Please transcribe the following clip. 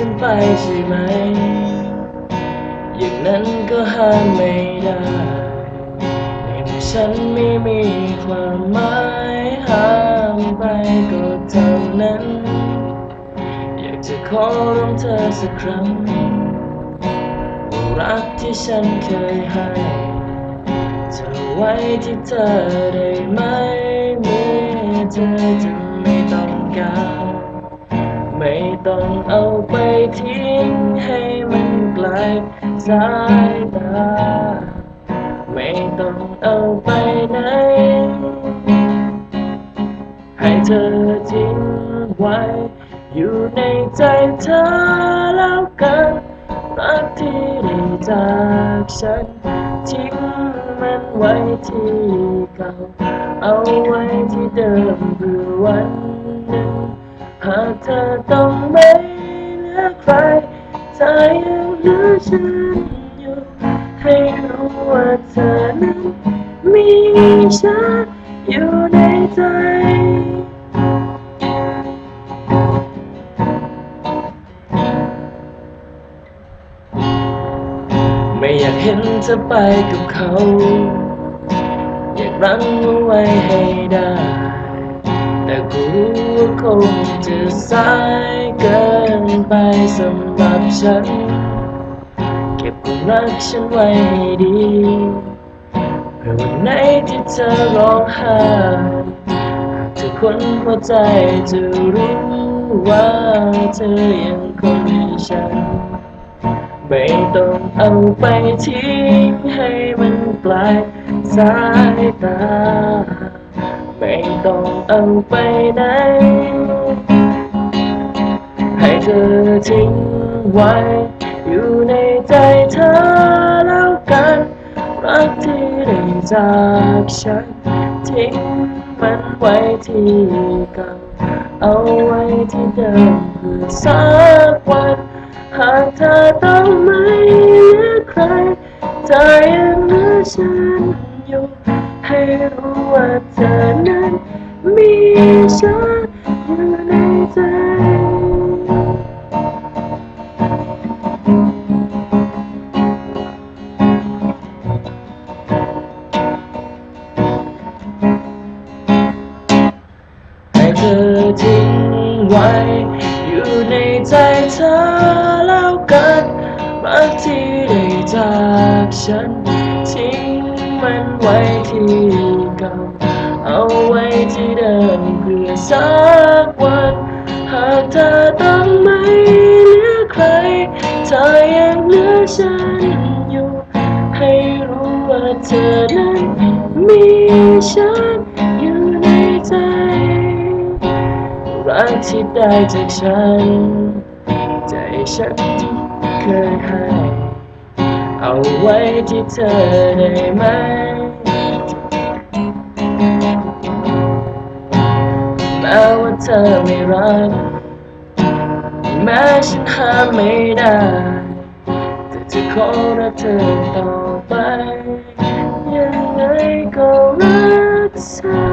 ฉันไปใช่ไหม อย่างนั้นก็ห้ามไม่ได้ในเมื่อฉันไม่มีความหมายห้ามไปก็เท่านั้น อยากจะขอร้องเธอสักครั้งว่ารักที่ฉันเคยให้เธอไว้ที่เธอได้ไหมเมื่อเธอจะไม่ต้องการไม่ต้องเอาไป ทิ้งให้มันไกลสายตา ไม่ต้องเอาไปไหน ให้เธอทิ้งไว้ อยู่ในใจเธอแล้วกันรักที่ได้จากฉัน ทิ้งมันไว้ที่เก่า เอาไว้ที่เดิมเพื่อวันหนึ่งหากเธอต้องไม่ เหลือใครเธอยังเหลือฉันอยู่ ให้รู้ว่าเธอนั้นมีฉันอยู่ในใจไม่อยากเห็นเธอไปกับเขา อยากรั้งเอาไว้ให้ได้ แต่ก็รู้ว่าคงจะสายเกินไปสำหรับฉัน เก็บความรักฉันไว้ให้ดีเพื่อวันไหนที่เธอร้องไห้หากเธอคนหัวใจจะรู้ว่าเธอยังคงมีฉัน ไม่ต้องเอาไปทิ้งให้มันไกลสายตา ไม่ต้องเอาไปไหน ให้เธอทิ้งไว้ อยู่ในใจเธอแล้วกันรักที่ได้จากฉัน ทิ้งมันไว้ที่เก่าเอาไว้ที่เดิมเพื่อสักวันหากเธอต้องไม่เหลือใครเธอยังเหลือฉันอยู่ ให้รู้ว่าเธอนั้นมีฉันอยู่ในใจให้เธอทิ้งไว้ อยู่ในใจเธอแล้วกันรักที่ได้จากฉันทิ้ง มันไว้ที่เก่า เอาไว้ที่เดิมเพื่อสักวัน หากเธอต้องไม่เหลือใครเธอยังเหลือฉันอยู่ ให้รู้ว่าเธอนั้นมีฉันอยู่ในใจ รักที่ได้จากฉัน ใจฉันที่เคยให้ เอาไว้ที่เธอได้ไหม ไม่รักแม้ฉันห้ามไม่ได้แต่จะขอรักเธอต่อไปยังไงก็รักเธอ